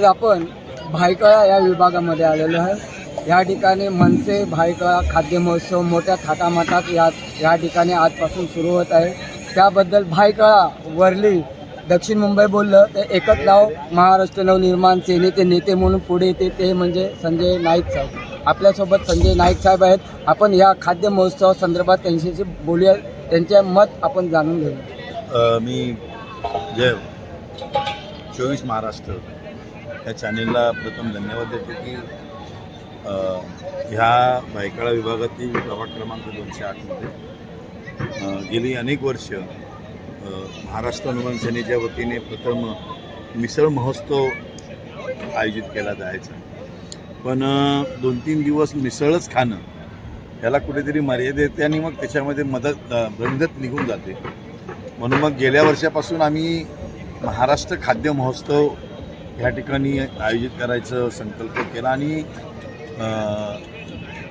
आज आपण भायकळा या विभागामध्ये आलेलो आहे. या ठिकाणी मनसे भायकळा खाद्य महोत्सव मोठ्या थाटामाटात या या ठिकाणी आजपासून सुरू होत आहे. त्याबद्दल भायकळा वरली दक्षिण मुंबई बोललं तर एकच नाव महाराष्ट्र नवनिर्माण सेनेचे नेते म्हणून पुढे येते ते म्हणजे संजय नाईक साहेब. आपल्यासोबत संजय नाईक साहेब आहेत. आपण या खाद्य महोत्सवा संदर्भात त्यांच्याशी बोलूया. त्यांचे मत आपण जाणून घेऊया. मी जय. चोवीस महाराष्ट्र. या चॅनेलला प्रथम धन्यवाद देतो की ह्या भायखळा विभागातील प्रभाग क्रमांक दोनशे आठमध्ये गेली अनेक वर्ष महाराष्ट्र अनुमान सेनेच्या वतीने प्रथम मिसळ महोत्सव आयोजित केला जायचा. पण दोन तीन दिवस मिसळच खाणं याला कुठेतरी मर्यादा येते आणि मग त्याच्यामध्ये मदत रंगत निघून जाते. म्हणून मग गेल्या वर्षापासून आम्ही महाराष्ट्र खाद्य महोत्सव ह्या ठिकाणी आयोजित करायचं संकल्प केला आणि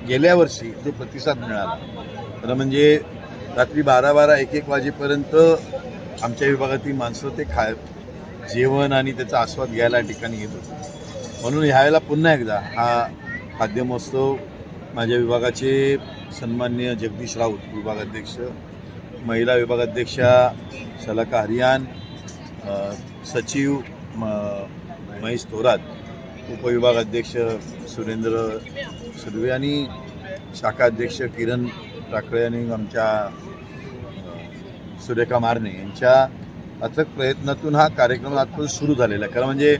गेल्या वर्षी जो प्रतिसाद मिळाला तर म्हणजे रात्री बारा बारा एक एक वाजेपर्यंत आमच्या विभागातील माणसं ते खा जेवण आणि त्याचा आस्वाद घ्यायला या ठिकाणी येत होते. म्हणून ह्यावेळेला पुन्हा एकदा हा खाद्य महोत्सव माझ्या विभागाचे सन्मान्य जगदीश राऊत विभागाध्यक्ष महिला विभागाध्यक्षा शलाका हरियान सचिव म- महेश थोरात उपविभागाध्यक्ष सुरेंद्र सुर्वे आणि शाखा अध्यक्ष किरण टाकळे आणि आमच्या सुरेखा मारणे यांच्या अथक प्रयत्नातून हा कार्यक्रम आजपासून सुरू झालेला आहे. कारण म्हणजे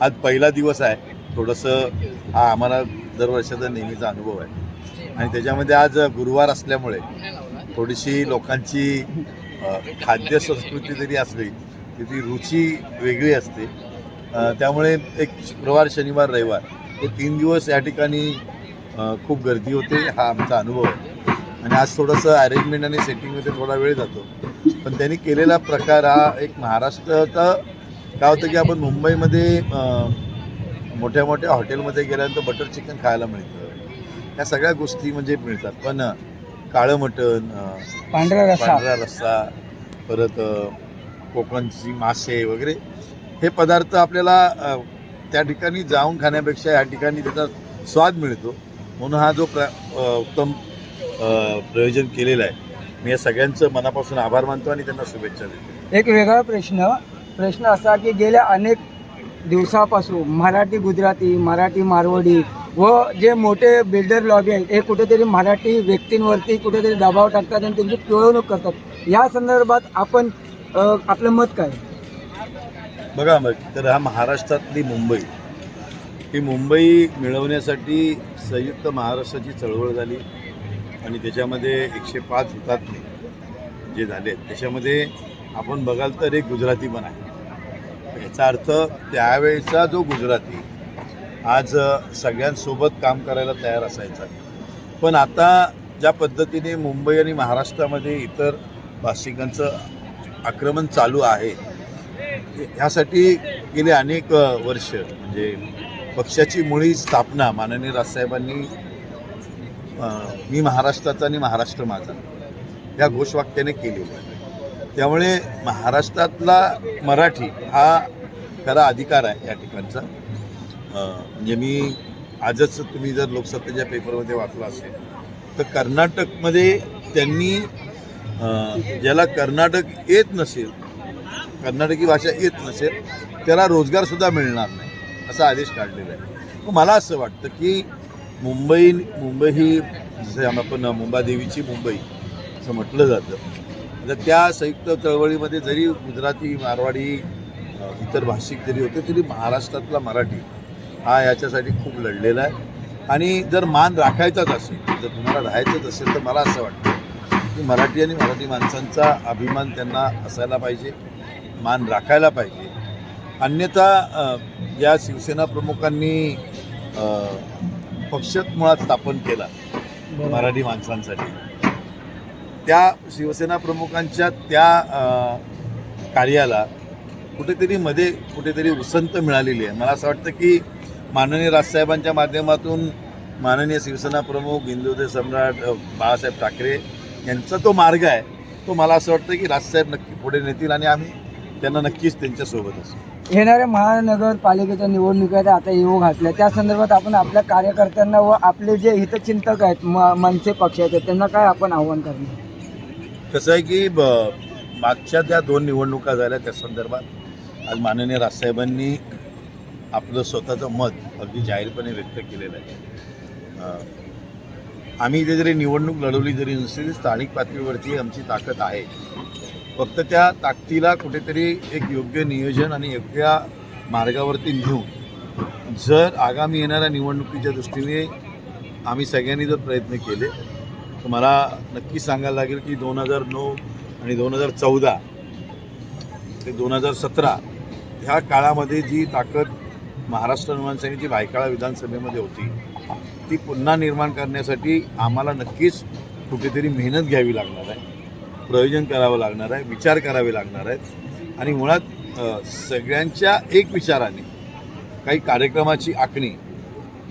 आज पहिला दिवस आहे. थोडंसं हा आम्हाला दरवर्षाचा नेहमीचा अनुभव आहे. आणि त्याच्यामध्ये आज गुरुवार असल्यामुळे थोडीशी लोकांची खाद्य संस्कृती जरी असली तिची रुची वेगळी असते. त्यामुळे एक शुक्रवार शनिवार रविवार हे तीन दिवस या ठिकाणी खूप गर्दी होते हा आमचा अनुभव आहे. आणि आज थोडंसं अरेंजमेंट आणि सेटिंगमध्ये थोडा वेळ जातो. पण त्यांनी केलेला प्रकार हा एक महाराष्ट्राचा काय होतं की आपण मुंबईमध्ये मोठ्या मोठ्या हॉटेलमध्ये गेल्यानंतर बटर चिकन खायला मिळतं. या सगळ्या गोष्टी म्हणजे मिळतात. पण काळं मटण पांढरा रस्सा. पांढरा रस्सा परत कोकणची मासे वगैरे हे पदार्थ आपल्याला त्या ठिकाणी जाऊन खाण्यापेक्षा या ठिकाणी त्याचा स्वाद मिळतो. म्हणून हा जो प्र उत्तम प्रयोजन केलेला आहे मी या सगळ्यांचं मनापासून आभार मानतो आणि त्यांना शुभेच्छा देतो. एक वेगळा प्रश्न प्रश्न असा की गेल्या अनेक दिवसापासून मराठी गुजराती मराठी मारवाडी व जे मोठे बिल्डर लॉबी आहेत हे कुठेतरी मराठी व्यक्तींवरती कुठेतरी दबाव टाकतात आणि त्यांची पिळवणूक करतात. या संदर्भात आपण आपलं मत काय? बघा मग तर हा महाराष्ट्रातली मुंबई. ही मुंबई मिळवण्यासाठी संयुक्त महाराष्ट्राची चळवळ झाली आणि त्याच्यामध्ये एकशे पाच हुतात्मे जे झाले त्याच्यामध्ये आपण बघाल तर एक गुजराती पण आहे. याचा अर्थ त्यावेळेचा जो गुजराती आज सगळ्यांसोबत काम करायला तयार असायचा. पण आता ज्या पद्धतीने मुंबई आणि महाराष्ट्रामध्ये इतर भाषिकांचं आक्रमण चालू आहे ह्यासाठी गेले अनेक वर्ष. म्हणजे पक्षाची मुळी स्थापना माननीय राजसाहेबांनी मी महाराष्ट्राचा आणि महाराष्ट्र माझा या घोषवाक्याने केली त्यामुळे महाराष्ट्रातला मराठी हा खरा अधिकार आहे या ठिकाणचा. म्हणजे मी आजच तुम्ही जर लोकसत्तेच्या पेपरमध्ये वाचला असेल तर कर्नाटकमध्ये त्यांनी ज्याला कर्नाटक येत नसेल कर्नाटकी भाषा येत नसेल त्याला रोजगारसुद्धा मिळणार नाही असा आदेश काढलेला आहे. मला असं वाटतं की मुंबई मुंबई ही जसं आपण मुंबादेवीची मुंबई असं म्हटलं जातं. तर त्या संयुक्त चळवळीमध्ये जरी गुजराती मारवाडी इतर भाषिक जरी होते तरी महाराष्ट्रातला मराठी हा याच्यासाठी खूप लढलेला आहे. आणि जर मान राखायचाच असेल जर तुम्हाला राहायचंच असेल तर मला असं वाटतं की मराठी आणि मराठी माणसांचा अभिमान त्यांना असायला पाहिजे. मान राखायला पाहिजे. अन्यथा अ, या शिवसेना प्रमुखांनी अ, पक्षच मुळात स्थापन केला मराठी माणसांसाठी. त्या शिवसेना प्रमुखांच्या त्या कार्याला कुठेतरी मध्ये कुठेतरी उसंत मिळालेली आहे. मला असं वाटतं की माननीय राजसाहेबांच्या माध्यमातून माननीय शिवसेना प्रमुख हिंदुदेव सम्राट बाळासाहेब ठाकरे यांचा तो मार्ग आहे. तो मला असं वाटतं की राजसाहेब नक्की पुढे नेतील आणि आम्ही त्यांना नक्कीच त्यांच्यासोबत असू. येणाऱ्या महानगरपालिकेच्या निवडणुकीत आता येऊ घातल्या. त्या संदर्भात आपण आपल्या कार्यकर्त्यांना व आपले जे हितचिंतक आहेत म मनसे पक्षाचे त्यांना काय आपण आव्हान करणार? कसं आहे की ब- मागच्या त्या दोन निवडणुका झाल्या त्या संदर्भात आज माननीय राजसाहेबांनी आपलं स्वतःचं मत अगदी जाहीरपणे व्यक्त केलेलं आहे. अं, आम्ही इथे जरी निवडणूक लढवली जरी नसली तरी स्थानिक पातळीवरती आमची ताकद आहे. फक्त त्या ताकदीला कुठेतरी एक योग्य नियोजन आणि योग्य मार्गावरती नेऊन जर आगामी येणाऱ्या निवडणुकीच्या दृष्टीने आम्ही सगळ्यांनी जर प्रयत्न केले तर मला नक्की सांगायला लागेल की दोन हजार नऊ आणि दोन हजार चौदा ते दोन हजार सतरा ह्या काळामध्ये जी ताकद महाराष्ट्र निर्माण सेनेची भायखळा विधानसभेमध्ये होती ती पुन्हा निर्माण करण्यासाठी आम्हाला नक्कीच कुठेतरी मेहनत घ्यावी लागणार आहे. प्रयोजन करावं लागणार आहे विचार करावे लागणार आहेत. आणि मुळात सगळ्यांच्या एक विचाराने काही कार्यक्रमाची आखणी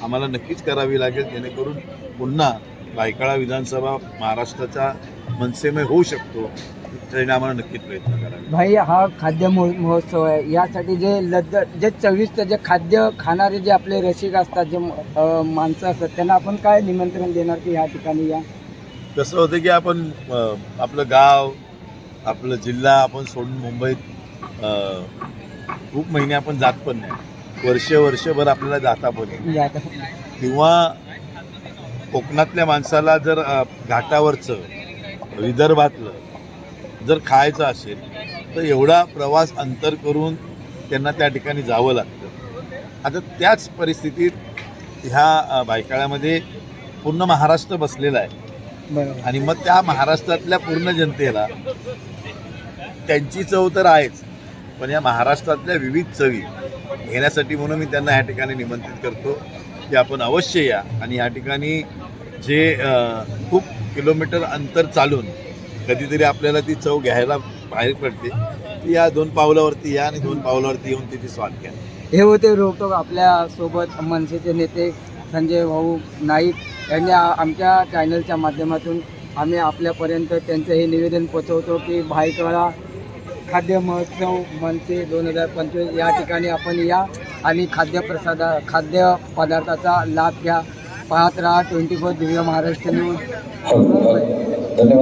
आम्हाला नक्कीच करावी लागेल जेणेकरून पुन्हा भायखळा विधानसभा महाराष्ट्राचा मनसेमय होऊ शकतो त्याने आम्हाला नक्कीच प्रयत्न करावे. भाई हा खाद्य महोत्सव आहे. यासाठी जे लद्द जे चविष्ट जे खाद्य खाणारे जे आपले रसिक असतात जे माणसं असतात त्यांना आपण काय निमंत्रण देणार की ह्या ठिकाणी या? कसं होतं की आपण आपलं गाव आपलं जिल्हा आपण सोडून मुंबईत खूप महिने आपण जात पण नाही. वर्ष वर्षभर आपल्याला जाता पण. किंवा कोकणातल्या माणसाला जर घाटावरचं विदर्भातलं जर खायचं असेल तर एवढा प्रवास अंतर करून त्यांना त्या ठिकाणी जावं लागतं. आता त्याच परिस्थितीत ह्या अ, भायखळ्यामध्ये पूर्ण महाराष्ट्र बसलेला आहे. आणि मग त्या महाराष्ट्रातल्या पूर्ण जनतेला त्यांची चव तर आहेच पण या महाराष्ट्रातल्या विविध चवी घेण्यासाठी म्हणून मी त्यांना या ठिकाणी निमंत्रित करतो की आपण अवश्य या. आणि या ठिकाणी जे खूप किलोमीटर अंतर चालून कधीतरी आपल्याला ती चव घ्यायला बाहेर पडते ती या दोन पावलावरती या आणि दोन पावलावरती येऊन तिथे स्वाद घ्या. हे होते रोकटोक आपल्यासोबत मनसेचे नेते संजय भाऊ नाईक यांनी आमच्या चॅनलच्या माध्यमातून आम्ही आपल्यापर्यंत त्यांचं हे निवेदन पोचवतो की भायखळा खाद्य महोत्सव मनसे दोन हजार पंचवीस या ठिकाणी आपण या आणि खाद्यप्रसादा खाद्य पदार्थाचा लाभ घ्या. पाहत राहा twenty four Divya Maharashtra news. हो, हो. धन्यवाद.